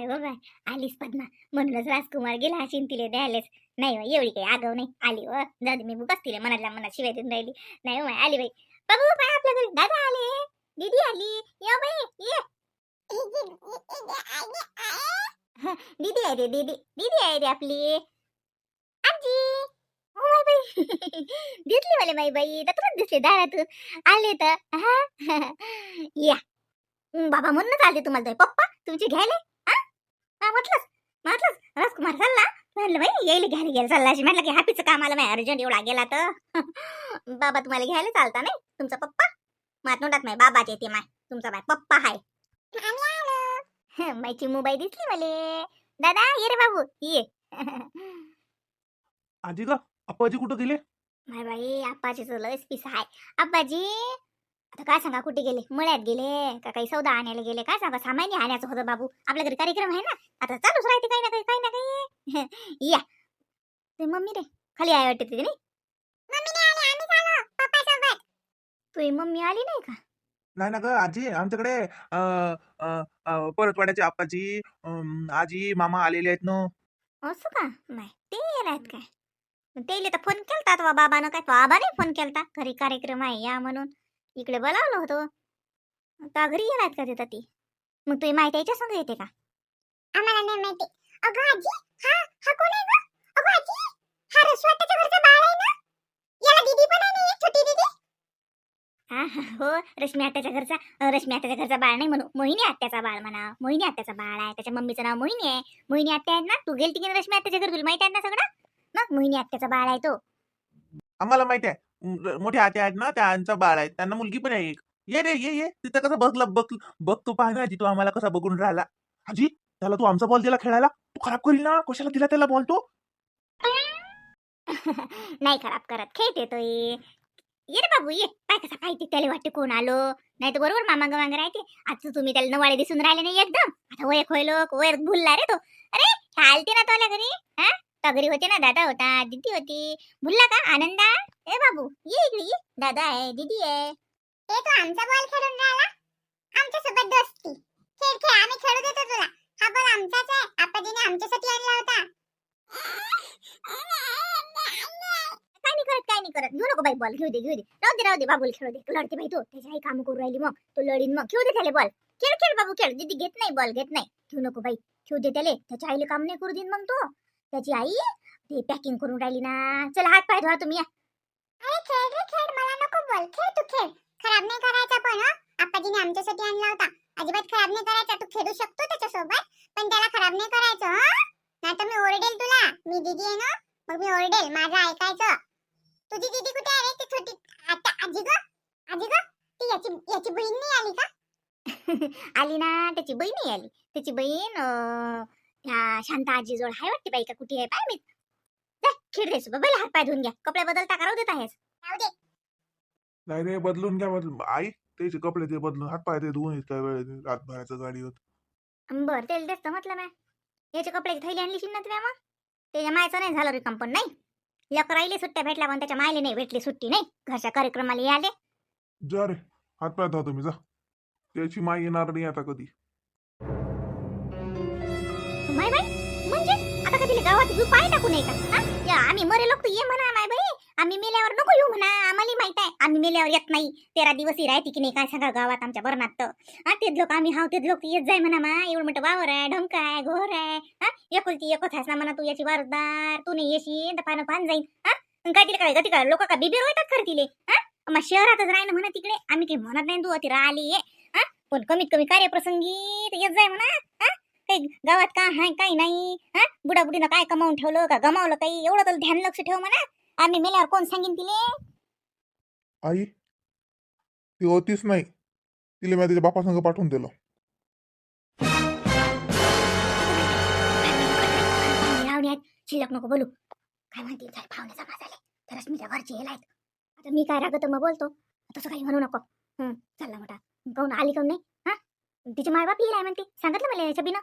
Bye व bye आलीस पद्मा म्हणूनच राजकुमार गेला असेल तिले द्यायलेच. नाही बाई एवढी काही आगाव नाही. आली हो. व दादी मी बुकाच तिला मनातल्या मनात शिवाय देऊन राहिली. नाही हो बाई आली बाई. बाबू बाय आपल्या घरी. दादा आले. दीदी आली. ये बाई ये. दीदी आहे रे दीदी. दीदी आहे रे आपली. आजी. हो बाई दिसली मला माई बाई. तर तुला दिसले दारातून आले तर. हा. या. बाबा म्हणूनच आले तुम्हाला ते पप्पा तुमचे घ्यायला? हा म्हटलंच म्हटलंच. राजकुमार चालला म्हणलं बाई येईल घ्यायला घ्यायला चालला अशी म्हटलं की हॅपीचं काम आलं माय अर्जंट एवढा गेला तर. बाबा तुम्हाला घ्यायला चालता नाही? तुमचा पप्पा? मात नोटात माय बाबाचे ते माय. तुमचा माय पप्पा हाय. हं, माय चिमूबाई दिसली मले. दादा ये रे बाबू. ये. आजी का अप्पाजी कुठं गेले? माय बाई आप्पाची तर लयच पिस आहे आप्पाजी आता काय सांगा कुठे गेले? मळ्यात गेले? का काही सौदा आणायला गेले? काय सांगा सामान्य आणायचं होतं बाबू. आपल्या घरी कार्यक्रम आहे ना? आता चालूच राहते काही ना काही काही ना काही. या. ते मम्मी रे. खाली आहे वाटते तिथे नाही? तुझी मम्मी आली नाही का? नाही ना ग आजी आमच्याकडे परतवाड्याचे आप्पाजी अं, आजी मामा आलेले आहेत ना. असं का? नाही ते येणार काय? तेले तर फोन केलता तो बाबानं काय? तो आबाने फोन केलता. घरी कार्यक्रम आहे या म्हणून. इकडे बोलावलं होतं. आता घरी येणार का तिथं ती मग तुझी माहिती याच्या संग येते का? आम्हाला नाही माहिती. अगं आजी हा हा कोण आहे गं? अगं आजी हा रसवाटाच्या घरचा बाळ आहे ना? याला दीदी पण आहे ना एक छोटी दीदी? हा हा, हो रश्मी आत्याच्या घरचा रश्मी आत्याच्या घरचा बाळ नाही म्हणू मोहिनी आत्याचा बाळ म्हणा मोहिनी आत्याचा बाळ आहे त्याच्या मम्मीचं नाव मोहिनी आहे. मोहिनी आत्या आहेत ना? तू गेलती की नाही रश्मी आत्याच्या घरी? तुला माहिती आहे ना सगळं? मग मोहिनी आत्याचा बाळ आहे तो. आम्हाला माहिती आहे. म, मोठ्या आत्या आहेत ना त्यांचा बाळ आहे. त्यांना मुलगी पण आहे एक. ये रे ये ये. तिथं कसं बघला बघ बघ तू ना आजी तू आम्हाला कसा बघून राहिला. आजी त्याला तू आमचा बॉल दिला खेळायला? तू खराब करील ना? कशाला दिला त्याला बॉल तो? नाही खराब करत. खेळते तो ये. रे बाबू ये. काय कसा पाहिजे त्याला वाटते कोण आलो? नाही तर बरोबर मामा गमांग राहते. आज तुम्ही त्याला नवाळे दिसून राहिले नाही एकदम. आता ओळख होय लोक ओळख भुलला रे तो. अरे चालते ना तोल्या घरी? हा? तगरी होते ना? दादा होता दीदी होती. भुलला का? आनंदा? ए बाबू ये इकडे ये. दादा आहे दीदी आहे. ते तो आमचा बॉल खेळून राहिला? आमच्यासोबत दोस्ती. खेळ खेळ आम्ही खेळू देतो तुला. हा बॉल आमचाच आहे. आपाजीने आमच्यासाठी आणला होता. काय नाही करत काय नाही करत. घेऊ नको बाई बॉल घेऊ दे घेऊ दे. राहू दे राहू दे बाबूला खेळू दे. लढते बाई तू? त्याची आई काम करू राहिली मग. तू लढीन मग. खेळू दे त्याला बॉल खेळ खेळ बाबू खेळ. दीदी घेत नाही बॉल घेत नाही. घेऊ नको बाई. खेळू दे त्याला. त्याच्या आईला काम नाही करू देईन मग तो. त्याची आई ते पॅकिंग करून राहिली ना. चला हात पाय धुवा तुम्ही. या अरे खेळ रे खेळ. मला नको बॉल. खेळ तू खेळ. खराब नाही करायचा पण हा. आमच्यासाठी आणला होता. अजिबात खराब नाही करायचा. तू खेळू शकतो त्याच्यासोबत पण त्याला खराब नाही करायचं नाही तर मी ओरडेल तुला. मी दीदी आहे ना मग मी ओरडेल. माझं ऐकायचं. तुझी दीदी कुठे आहे रे? ती छोटी आता आजी ग? आजी ग? ती याची याची बहीण नाही आली का? आली ना त्याची बहीण नाही आली. त्याची बहीण अं, ह्या शांता आजी जोड हाय वाटते बाई का? कुठे आहे? पाय मी. जा, खेळ रे सुबा हात पाय धुवून घ्या. कपडे बदलता करा देत आहेस? नाही रे बदलून घ्या बदलून. आई त्याचे कपडे ते बदलून. हात पाय ते धुवून इतका वेळ रात भरायचं गाडीवर. बर तेल तेच तर म्हटलं मॅ याच्या कपड्याची थैली आणली ना तुम्ही मग त्याच्या मायचं नाही झालं रिकम पण नाही? लेकर राहिले सुट्ट्या भेटल्या पण त्याच्या मायले नाही भेटली सुट्टी नाही? घरच्या कार्यक्रमाला हे आले जा रे. हात पाय धुवा तुम्ही जा. त्याची माई येणार नाही आता कधी. का तिला गावात घेऊ पाय टाकू नये का? या, आम्ही मरे लोक ये म्हणा माय बाई आम्ही मेल्यावर नको येऊ म्हणा. आम्हाला माहीत आहे. आम्ही मेल्यावर येत नाही. तेरा दिवस ही राहते की नाही काय सांगा गावात आमच्या बरनात तर. हा तेच लोक आम्ही हाव तेच लोक. येत जाय म्हणा मा एवढं मोठं वावर आहे ढंक आहे घोर आहे. हा एकुलती एकच आहेस ना म्हणा तू याची वारसदार. तू नाही येशील तर पानं पान जाईल हा? काय तिला काय गती काय लोक का बिबीर होतात खरं तिले? हा? मग शहरातच राहिलं म्हणा तिकडे. आम्ही काही म्हणत नाही तू ती राहिली ये हा? पण कमीत कमी कार्यप्रसंगी तर येत जाय म्हणा. हा? काही गावात काय आहे काही नाही? हा? बुडा बुडीनं काय कमावून ठेवलं का? गमावलं काही? एवढं तर ध्यान लक्ष ठेव म्हणा. आम्ही मेल्यावर कोण सांगेन तिले? आई ती होतीच नाही. तिला मी तिच्या बापा संग पाठवून दिलं. शिल्लक नको बोलू. काय म्हणते? झाले पाहुणे जमा झाले. तर रश्मीच्या घरचे येल आहेत आता मी काय रागत मग बोलतो? तसं काही म्हणू नको. हं चालला मोठा. काऊन आली काऊन नाही? हा? तिचे मायबाप येईल आहे म्हणते. सांगितलं मला याच्या बिना?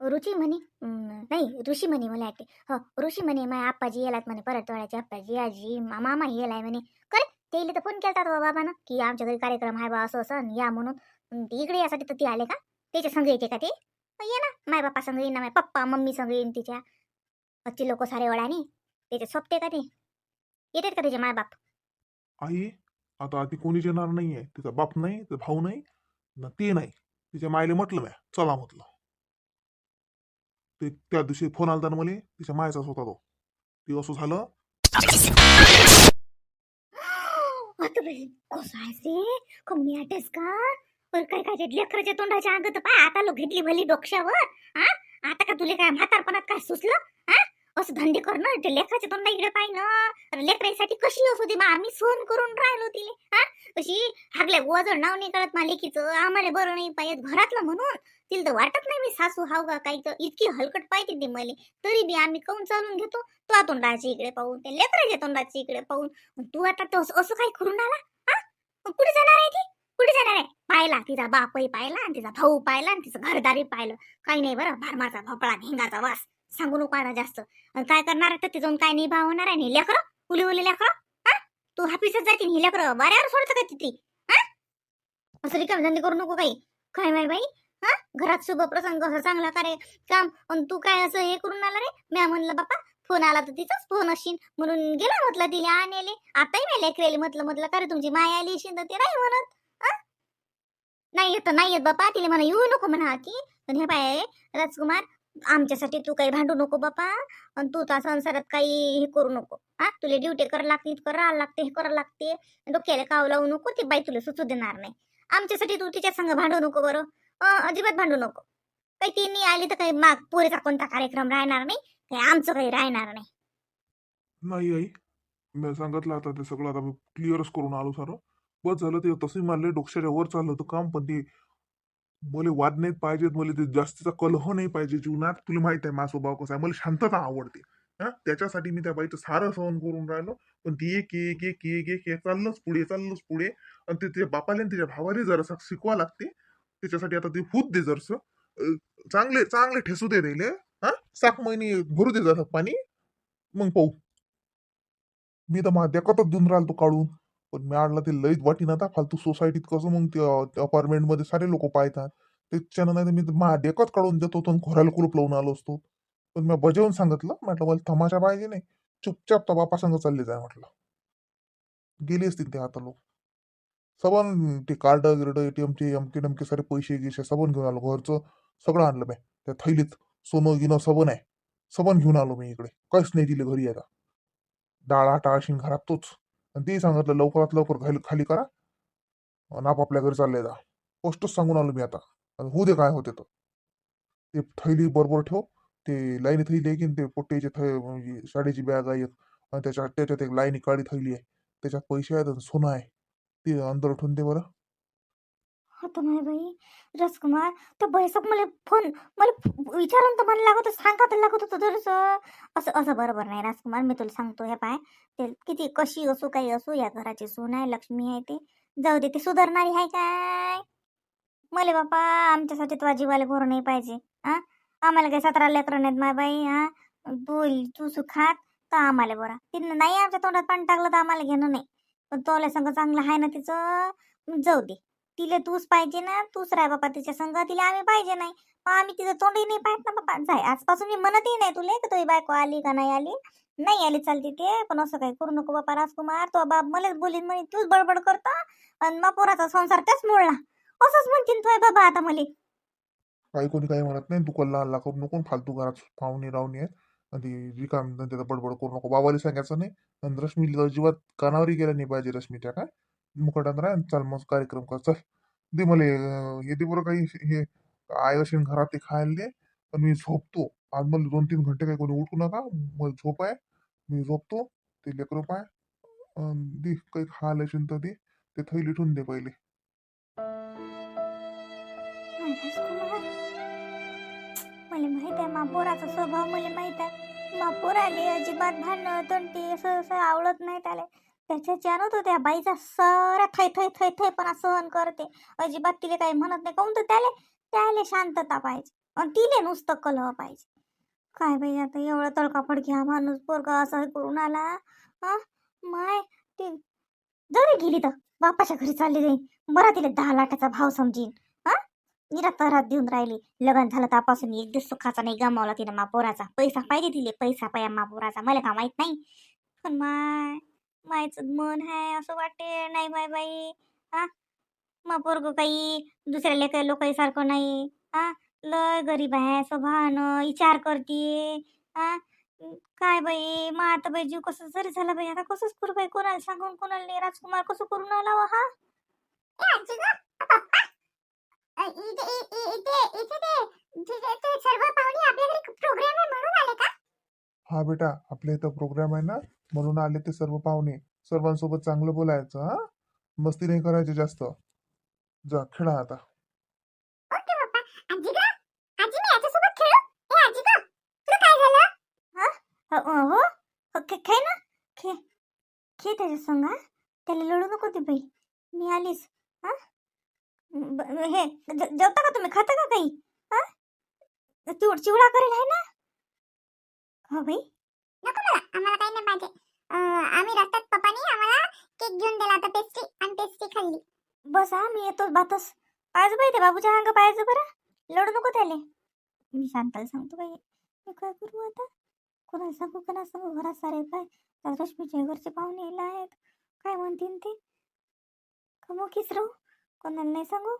रुची म्हणे नाही ऋषी म्हणे मला वाटते. हो ऋषी म्हणे माय आप्पाजी येलात म्हणे परतवाड्याचे आप्पाजी आजी मा- मामा येलाय म्हणे. करे ते तर फोन केलता तो बाबानं की आमच्या घरी कार्यक्रम आहे बा असं असं या म्हणून. इकडे यासाठी तर ते आले का? त्याच्या संघ येते का ते? ये ना माय बाप्पा संघ येईन ना माय पप्पा मम्मी संघ येईन तिच्या. पच्ची लोक सारे वडाने त्याचे सोपते का ते? येतात का त्याचे माय बाप? आई आता ती कोणीच येणार नाहीये. तिचा बाप नाही तिचा भाऊ नाही ना ते नाही. तिच्या मायले म्हटलं म्या चला म्हटलं. ते त्या दिवशी फोन आला ना मला तिच्या मायचाच होता तो. ते असं झालं. आता बाई, कसं कमी आटेस का? पण काय काय ते लेकराच्या तोंडाच्या अंग तर पाय आता लोक घेतली भली डोक्यावर हा आता का तुले काय म्हातारपणात काय सुचलं हा असं धंदे करणं ते लेकराचे तोंडा इकडे पाहिलं. ना अरे कशी असू दे मग आम्ही सहन करून राहिलो तिले. हा? कशी हागल्या वजन नाव नाही कळत लेखीचं आम्हाला बरं नाही पाहिजे घरातलं म्हणून तिला तर वाटत नाही मी सासू हाव का काही तर. इतकी हलकट पाहिजे ती मले. तरी बी आम्ही काऊन चालून घेतो? तो तोंडाची इकडे पाहून ते लेकराच्या तोंडाची इकडे पाहून. तू आता तो असं काही करून आला? हा? कुठे जाणार आहे ती? कुठे जाणार आहे? पाहिला तिचा बापही पाहिला आणि तिचा भाऊ पाहिला आणि तिचं घरदारी पाहिलं. काही नाही बरं. भारमाचा भोपळा भिंगाचा वास. सांगू नको आता जास्त. आणि काय करणार तर ती जाऊन काय नाही भाव होणार आहे? नाही लेकरं उली उली लेकरं? हा? तू हाफिसच जातील ही लेकरं बऱ्यावर सोडतं का तिथे हा? असं रिकाम धंदे करू नको काही. काय माय बाई? हा? घरात शुभ प्रसंग असं चांगला करे काम आणि तू काय असं हे करून आला रे? म्या म्हणलं बापा फोन आला तर तिचाच फोन असशील म्हणून गेला म्हटलं तिला आणले. आताही नाही लेकरेली म्हटलं म्हटलं का रे तुमची माय आली असेल तर ते नाही म्हणत. नाही येत नाही येत बापा तिला म्हणा येऊ नको म्हणा की पण हे पाय राजकुमार आमच्यासाठी तू काही भांडू नको बापा. आणि तू त्या संसारात काही हे करू नको. हा तुला ड्युटी करावं लागते इतकं लागते हे करावं लागते. डोक्याला काव लावू नको ती बाई तुला सुचू देणार नाही. आमच्यासाठी तू तिच्या संग भांडू नको बरं. अजिबात भांडू नको. काही ती नाही आली तर काही माग पोरीचा कोणता कार्यक्रम राहणार नाही काही आमचं काही राहणार नाही. नाही आई मी सांगितलं आता ते सगळं आता क्लिअरच करून आलो सारं. बस झालं ते तसंही मारले डोक्याच्या वर चाललं होतं काम पण ते मला वाद नाही पाहिजेत मला ते जास्तीचा कलह नाही पाहिजे जीवनात तुला माहीत आहे माझा स्वभाव कसा आहे मला शांतता आवडते. हा? त्याच्यासाठी मी त्या बाईचं सारं सहन करून राहिलो पण ती एक एक एक एक एक एक चाललंच पुढे चाललंच पुढे आणि ते तिच्या बापाला आणि तिच्या भावाला जरासं शिकवा लागते. त्याच्यासाठी आता ते होत दे जरसं. चांगले चांगले ठेसू दे दिले हा? सात महिने भरू दे जरा पाणी. मग पाहू. मी तर माझ्या देखतच देऊन राहिलो तो काढून. पण मी आणलं ते लईच वाटी ना फालतू सोसायटीत कसं मग ते अपार्टमेंटमध्ये सारे लोक पाहतात. त्याच्यानं नाही तर मी मा देखत काढून देतो होतो आणि कुलूप लावून आलो असतो. पण मी बजावून सांगितलं म्हटलं मला तमाशा पाहिजे नाही. चुपचाप तर बापा संग चालले जाय म्हटलं. गेले असतील ते आता लोक. सबन ते कार्ड गिर्ड एटीएमचे अमके डमके सारे पैसे गिसे सबन घेऊन आलो. घरचं सगळं आणलं मी त्या थैलीत सोनं गिनं सबन आहे. सबन घेऊन आलो मी इकडे. काहीच नाही दिले घरी आता. डाळ आटा अशी घरात तोच. आणि ते सांगितलं लवकरात लवकर खाली खाली करा आणि आपापल्या घरी चालले जा. पोस्टच सांगून आलो मी आता. होऊ दे काय होते तर. ते थैली बरोबर ठेव ते लाईनी थैली आहे की ते पोट्टेची थै म्हणजे शाळेची बॅग आहे एक आणि त्याच्या त्याच्यात एक लाईनी काळी थैली आहे. त्याच्यात पैसे आहेत आणि सोनं आहे. ते अंदर ठेवून दे बरं. होतं नाही बाई. राजकुमार तर बैसक मला फोन मला विचारून तर मला लागत सांगा तर लागत होतं थोडंसं असं असं बरोबर नाही राजकुमार मी तुला सांगतो हे पाय. ते किती कशी असो काही असो या घराची सून आहे लक्ष्मी आहे ते. जाऊ दे ते सुधारणारी आहे काय? मले बापा आमच्यासाठी तो जीवाला घोर नाही पाहिजे हा आम्हाला काही सतरा लेकरं नाहीत माय बाई हा तू तू सुखात तर आम्हाला बरा. तिनं नाही आमच्या तोंडात पाणी टाकलं तर आम्हाला घेणं नाही. पण तोला संग चांगलं आहे ना तिचं? जाऊ दे. तिला तूच पाहिजे ना तूच राय बापा तिच्या संग तिला आम्ही पाहिजे नाही. मग आम्ही तिचं तोंडही नाही पाहत ना बापा जाय आजपासून मी म्हणतही नाही तुला की तुझी बायको आली का नाही आली. नाही आली चालते ते पण असं काही करू नको बापा राजकुमार. तो बाप मलाच बोलीन म्हणे तूच बडबड करता आणि मग पोराचा संसार त्याच मोडला असंच म्हणतीन तुझे बाबा आता मला. काही कोणी काही म्हणत नाही तू कल्ला हल्ला करू नको फालतू घरात पाहुणे रावणे आहेत. आणि रिकाम त्याचा बडबड करू नको. बाबाला सांगायचं नाही आणि रश्मी अजिबात कानावरही गेला नाही पाहिजे रश्मीच्या काय? मुकटात राह आणि चल मग कार्यक्रम कर चल दे मला अं, हे दे बरं काही हे आय घरात ते खायला दे पण मी झोपतो. आज मला दोन तीन घंटे काही कोणी उठू नका मला झोप आहे मी झोपतो ते लेकरू पाय दे काही खायला असेल तर दे ते थैली ठेवून दे पहिले. नाही मला माहीत आहे मा पोराचा स्वभाव मला माहीत आहे. मा पोराले अजिबात भांडणं तंटी असं असं आवडत नाही त्याला त्याच्या चानत त्या बाईचा सारा थै थै थै थैपणा सहन करते. अजिबात तिला काही म्हणत नाही. काऊन तर त्याले त्याले शांतता पाहिजे. आणि तिले नुसतं कलह पाहिजे. काय बाई आता एवढा तडकाफडकी हा माणूस पोरगा असं करून आला. हा माय ते जरी गेली तर बापाच्या घरी चालली जाईन. बरा तिला दहा लाखाचा भाव समजीन. निरपराध देऊन राहिली. लग्न झालं तापासून एक दिवस सुखाचा नाही गमावला तिने मापोराचा. पैसा पाहिजे तिले. पैसा पाया मापोराचा. मला का माहीत नाही. पण माय मायचं मन आहे असं वाटते. नाही बाय बाई हा? मा पोरग काही दुसऱ्या लेख लोकांसारखं नाही हा? लय गरीब आहे स्वभावानं विचार करते हा? काय बाई मग आता बाई जीव कसं जरी झाला बाई आता कसंच करू बाई? कोणाला सांगून कोणाला नाही? राजकुमार कसं करून आला हो? हा हा बेटा आपल्या इथं प्रोग्राम आहे ना? म्हणून आले ते सर्व पाहुणे. सर्वांसोबत चांगलं बोलायचं हा? मस्ती नाही करायची जास्त. जा खेळा आता. हो? हो? हो, खे खे ना? खे खे त्याच्या संग हा? त्याला लढू नको ते बाई. मी आलीस हा? हे जेवता का तुम्ही? खाता का काही? हा? चिवड चिवडा करेल आहे ना? हो बाई. नको मला. आम्हाला काही नाही पाहिजे. आम्ही रस्त्यात पप्पानी आम्हाला केक घेऊन दिला होता पेस्ट्री आणि पेस्ट्री खाल्ली. बस हा मी येतोच बातच पाहिजे बाई ते बाबूच्या अंग पाहिजे बरं. लढू नको त्याले. मी शांताला सांगतो बाई. मी काय करू आता? कोणाला सांगू कोणाला सांगू? घरात सारे काय त्या रश्मीच्या घरचे पाहुणे येला आहेत. काय म्हणतील ते? कमोकीच राहू. कोणाला नाही सांगू?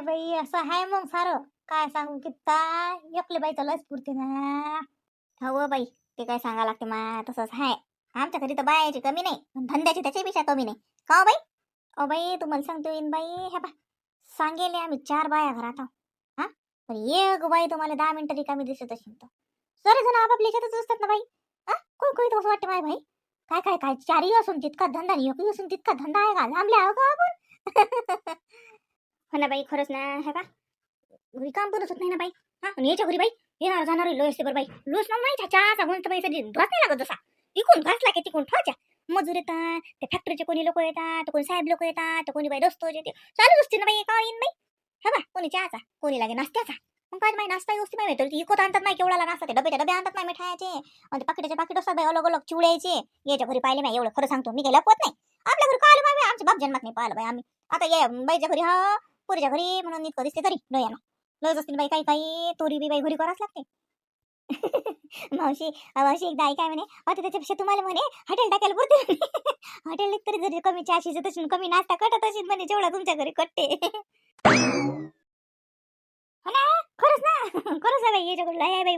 काय बाई असं आहे मग सारं. काय सांगू कित्ता एकले बाई लस पुरते ना. हो बाई ते काय सांगा लागते मा तसंच आहे आमच्या घरी तर बायाची कमी नाही पण धंद्याची त्याच्यापेक्षा कमी नाही. का हो बाई? अ बाई तुम्हाला सांगतो येईन बाई हे बा सांगेले आम्ही चार बाया घरात आहो हा? पण एक बाई तुम्हाला दहा मिनिटं रिकामी दिसत असेल तर. सरे जण आपापल्या याच्यातच असतात ना बाई? हा? कोण कोणी असं वाटतं माय भाई काय काय काय चारही असून तितका धंदा नाही एकही असून तितका धंदा आहे का? लांबले आहो का आपण? हो ना बाई खरंच ना हे का घरी काम करत होत नाही ना बाई. हा आणि याच्या घरी बाई येणार जाणार लोय असते बरं बाई. लोस ना माहिती चहाचा म्हणत बाई सगळी. ध्वास नाही लागत जसा. इकून घासला की तिकून ठेवायच्या मजूर येतात ते फॅक्टरीचे कोणी लोक येतात तर कोणी साहेब लोक येतात तर कोणी बाई दोस्त येते चालूच असते ना बाई का येईन बाई. हा बा कोणी चहाचा कोणी लागे नाश्त्याचा. मग काय माहिती नाश्ता व्यवस्थित नाही भेटतो. इकत आणतात नाही केवढा नाश्ता ते डबे डबे आणतात नाही मिठायचे. आणि पाकिटाचे पाकिट असतात बाई अलग अलग चिवड्याचे. याच्या घरी पाहिले नाही एवढं खरं सांगतो. मी गेला पोत नाही. आपल्या घरी पाहिलं बाई आमच्या बाप जन्मात नाही पाहिलं बाई आम्ही. आता ये बाईच्या घरी हा पोरीच्या घरी म्हणून इतकं दिसते तरी डोळ्यानं लज असतील बाई काही काही तोरी बी बाई घरी करावंच लागते. मावशी मावशी एकदा ऐकाय म्हणे आता त्याच्यापेक्षा तुम्हाला म्हणे हॉटेल टाकायला पुरते हॉटेल तरी जरी कमी चहाशी तशी कमी नाश्ता कटत असेल म्हणे जेवढा तुमच्या घरी कटते हो ना खरंच ना. खरंच आहे बाई याच्याकडे आहे बाई.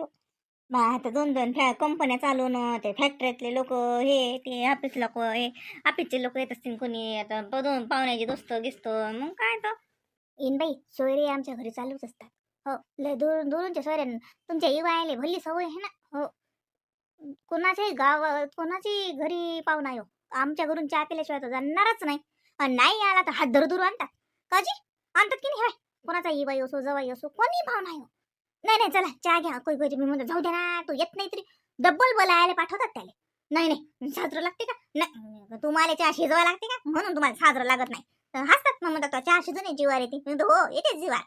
बा आता दोन दोन फॅ कंपन्या चालवणं ते फॅक्टरीतले लोक हे ते ऑफिस लोक हे ऑफिसचे लोक येत असतील कोणी आता दोन पाहुण्याचे दोस्त गिस्त मग काय तर येईन बाई सोयरे आमच्या घरी चालूच असतात. हो लय दूर दुरूनच्या सोयऱ्या तुमच्या इवायले भल्ली सवय आहे ना? हो. कोणाच्याही गाव कोणाची घरी पाहुणा येऊ हो. आमच्या घरून चहा पिल्याशिवाय तर जाणारच नाही. आणि नाही आला तर हात धरू धरू आणतात. काजी आणतात की नाही कोणाचा इवाई असो जवाई असो कोणी पाहुणा येऊ हो. नाही नाही चला चहा घ्या. कोई कोई मी म्हणतो जाऊ दे ना तू येत नाही तरी. डब्बल बोलायला पाठवतात त्याला. नाही नाही साजरं लागते का? नाही तुम्हाला चहा शिजवायला लागते का? म्हणून तुम्हाला साजरं लागत नाही. हसतात मग म्हणतात चहा शिजून ये जीवार येते म्हणतो, हो येते जीवार.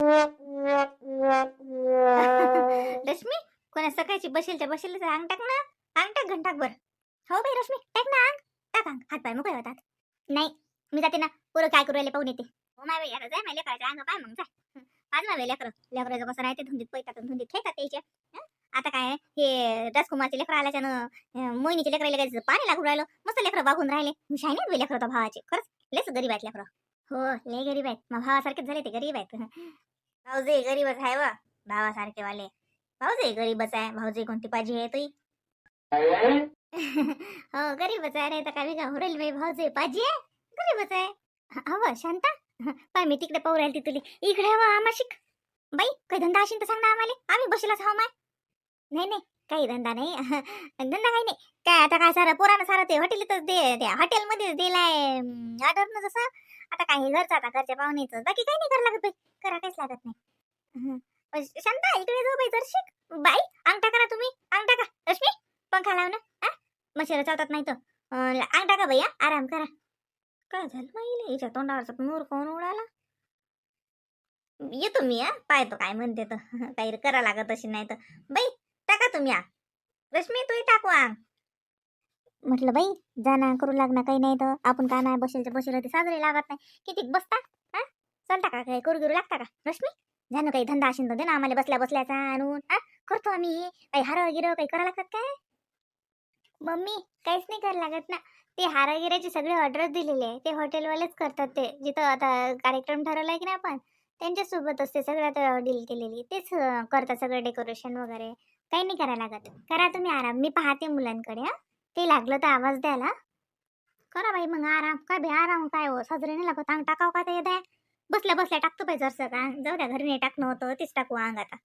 रश्मी कोणा सकाळची बसेलच्या बसेल अंग टाक ना. अंग टाक घंटाक बर. हो बाई रश्मी टाक ना अंग. टाक अंग. हात पाय मोकळे होतात. नाही मी जाते ना. पुरं काय करू पाहून येते. हो माय बाई आता जाय माझ्या लेकराच्या अंग पाय मग जाय. आज ना लेकर. लेकराचं कसं राहते? धुंदीत पैतात धुंदीत खेळतात त्याच्या आता काय हे राजकुमारचे लेकर आल्याच्यानं मोहिनीचे लेकर लगायचं पाणी लागून राहिलं? मस्त लेकरं बागून राहिले. हुशाय नाही लेकर होता भावाचे? खरंच? लेच गरीब आहेत लेकरं. हो ले गरीब आहेत. मग भावासारखेच झाले ते गरीब आहेत. भाऊजे गरीबच आहे व. भावासारखे वाले. भाऊजे गरीबच आहे. भाऊजे कोणती पाहिजे आहे तुई हो गरीबच आहे. रे तर काय का होरेल बाई. भाऊजे पाहिजे? गरीबच आहे. हवं शांता. पाय मी तिकडे पाहू राहील तुली. इकडे हवं आम्हा शिक बाई काही धंदा असेल तर सांग ना आम्हाला. आम्ही बसलाच हवं माय. नाही नाही. काही धंदा नाही? धंदा काही नाही. काय आता काय सारं पोरानं सारं ते हॉटेलच दे त्या हॉटेलमध्येच दिलाय ऑर्डर ना जसं. आता काही घरचं आता घरच्या पाहुणेच बाकी काही नाही करा लागत बाई. करा काहीच लागत नाही. शांता इकडे जाऊ बाई दर्शिक बाई अंगठा करा तुम्ही. अंग टाका रश्मी पंखा लाव ना हा मशीर चालतात नाही तर. अंगठा अंग टाका आराम करा. काय झालं माहिती हिच्या तोंडावरचा नूर कोण उडाला? येतो मी हा पाहतो काय म्हणते तर. काही करा लागत अशी नाही तर. बाई तुम्ही रश्मी तूही टाकू आंग म्हटलं बाई जाना करू लागणार काही नाही तर आपण का नाही बसेल बसेल ते साजरे लागत नाही. किती बसता हा चालता का काही? करू गिरू लागता का? रश्मी जाणं काही धंदा असेल तर दे ना आम्हाला बसल्या बसल्याचा आणून हा करतो आम्ही. काही हार गिर काही करा लागतात काय? मम्मी काहीच नाही करायला लागत ना. ते हारागिराचे सगळे ऑर्डर दिलेले आहे. ते हॉटेलवालेच करतात ते. जिथं आता कार्यक्रम ठरवला आहे की नाही आपण त्यांच्यासोबतच ते सगळ्यात डील केलेली. तेच करतात सगळं डेकोरेशन वगैरे. काही नाही करायला लागत. करा तुम्ही आराम. मी पाहते मुलांकडे हा. ते लागलं तर आवाज द्यायला. करा बाई मग आराम. काय बे आराम काय हो? साजरे नाही लागत. अंग टाकाव का ते द्या बसल्या बसल्या टाकतो पाहिजे जरसं. का जाऊ द्या घरी नाही टाकणं होतं. तेच टाकू अंग आता.